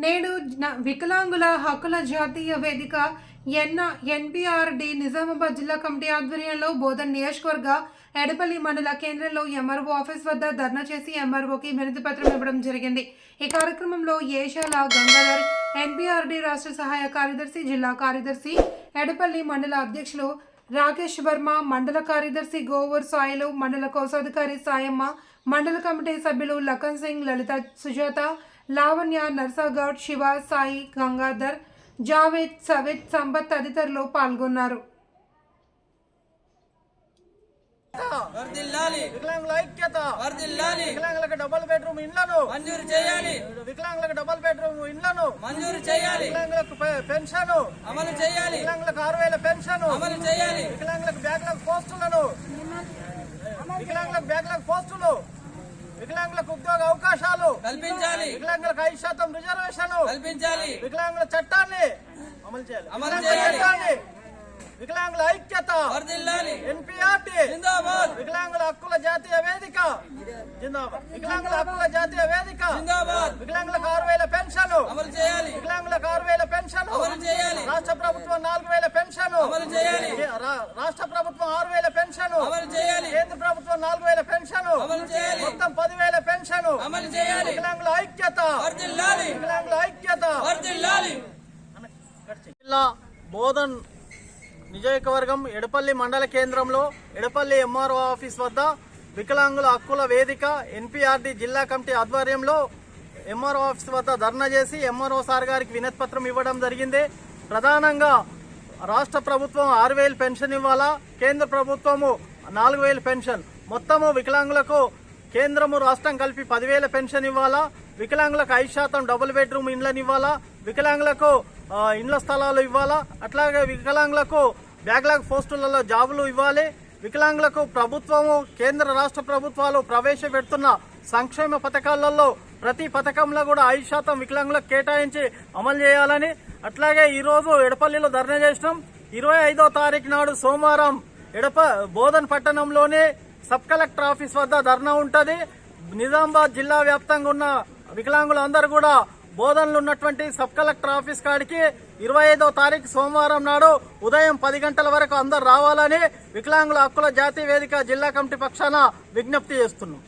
నేడు న- వికలాంగుల హక్కుల జాతీయ వేదిక ఎన్ ఎన్పిఆర్డి నిజామాబాద్ జిల్లా కమిటీ ఆధ్వర్యంలో బోధన్ నియోజకవర్గ ఎడపల్లి మండల కేంద్రంలో ఎంఆర్ఓ ఆఫీస్ వద్ద ధర్నా చేసి ఎంఆర్ఓకి వినతి పత్రం ఇవ్వడం జరిగింది. ఈ కార్యక్రమంలో ఏషాల గంగాధర్ ఎన్పిఆర్డి రాష్ట్ర సహాయ కార్యదర్శి జిల్లా కార్యదర్శి ఎడపల్లి మండల అధ్యక్షులు రాకేష్ వర్మ మండల కార్యదర్శి గోవూర్ సాయిలు మండల కోశాధికారి సాయమ్మ మండల కమిటీ సభ్యులు లఖన్ సింగ్ లలిత సుజాత లావణ్య నర్సాగౌడ్ శివ సాయి గంగాధర్ జావేద్ సవేద్ సంపత్ తదితరులు పాల్గొన్నారు. వికలాంగుల ఐక్యత. వికలాంగులకు డబుల్ బెడ్రూమ్ ఇండ్లను మంజూరు చేయాలి. వికలాంగులకు డబుల్ బెడ్రూమ్ ఇండ్లను మంజూరు చేయాలి. వికలాంగులకు పెన్షన్. అమలు చేయాలి. వికలాంగులకు ఆరు వేల పెన్షన్. అమలు చేయాలి. వికలాంగులకు బ్యాక్లాగ్ పోస్టులను. వికలాంగులకు బ్యాక్లాగ్ పోస్టులు. వికలాంగులకు ఉద్యోగ అవకాశాలు కల్పించాలి. వికలాంగులకు ఐదు శాతం రిజర్వేషన్. కల్పించాలి. వికలాంగుల చట్టాన్ని అమలు చేయాలి. అమలు వికలాంగుల చేయాలి. చట్టాన్ని వికలాంగుల ఐక్యత ఎన్పిఆర్టీ జిందాబాద్. వికలాంగుల హక్కుల జాతీయ వేదిక. జిందాబాద్. వికలాంగుల హక్కుల జాతీయ వేదిక. జిందాబాద్. వికలాంగులకు ఆరు వేల పెన్షన్. అమలు చేయాలి. వికలాంగులకు ఆరు వేల పెన్షన్. అమలు చేయాలి. రాష్ట్ర ప్రభుత్వం నాలుగు వేల పెన్షన్. అమలు చేయాలి. రాష్ట్ర ప్రభుత్వం ఆరు వేల పెన్షన్. అమలు చేయాలి. కేంద్ర ప్రభుత్వం నాలుగు వేల పెన్షన్. అమలు చేయాలి. మొత్తం పెన్షన్ అమలు చేయాలి. వికలాంగుల ఐక్యత. వర్ధిల్లాలి. వికలాంగుల ఐక్యత. వర్ధిల్లాలి. జిల్లా బోధన్ నియోజకవర్గం ఎడపల్లి మండల కేంద్రంలో ఎడపల్లి ఎంఆర్ఓ ఆఫీస్ వద్ద వికలాంగుల హక్కుల వేదిక ఎన్పిఆర్డి జిల్లా కమిటీ ఆధ్వర్యంలో ఎంఆర్ఓ ఆఫీస్ వద్ద ధర్నా చేసి ఎంఆర్ఓ సార్ గారికి వినతి పత్రం ఇవ్వడం జరిగింది. ప్రధానంగా రాష్ట్ర ప్రభుత్వం ఆరు వేలు పెన్షన్ ఇవ్వాలా? కేంద్ర ప్రభుత్వము నాలుగు వేలు పెన్షన్. మొత్తము వికలాంగులకు కేంద్రము రాష్ట్రం కలిపి పదివేల పెన్షన్ ఇవ్వాలా? వికలాంగులకు ఐదు శాతం డబుల్ బెడ్రూమ్ ఇండ్లను ఇవ్వాలా? వికలాంగులకు ఇండ్ల స్థలాలు ఇవ్వాలా? అట్లాగే వికలాంగులకు బ్యాక్లాగ్ పోస్టులలో జాబులు ఇవ్వాలి. వికలాంగులకు ప్రభుత్వము కేంద్ర రాష్ట్ర ప్రభుత్వాలు ప్రవేశపెడుతున్న సంక్షేమ పథకాలలో ప్రతి పథకంలో కూడా ఐదు శాతం వికలాంగులకు కేటాయించి అమలు చేయాలని. అట్లాగే ఈరోజు ఎడపల్లిలో ధర్నా చేసినాం. ఇరవై ఐదో తారీఖు నాడు సోమవారం ఎడప బోధన్ పట్టణంలోనే సబ్ కలెక్టర్ ఆఫీస్ వద్ద ధర్నా ఉంటది. నిజామాబాద్ జిల్లా వ్యాప్తంగా ఉన్న వికలాంగులందరూ కూడా బోధనలు ఉన్నటువంటి సబ్ కలెక్టర్ ఆఫీస్ కాడికి ఇరవై ఐదో తారీఖు సోమవారం నాడు ఉదయం పది గంటల వరకు అందరు రావాలని వికలాంగుల హక్కుల జాతీయ వేదిక జిల్లా కమిటీ పక్షాన విజ్ఞప్తి చేస్తున్నాం.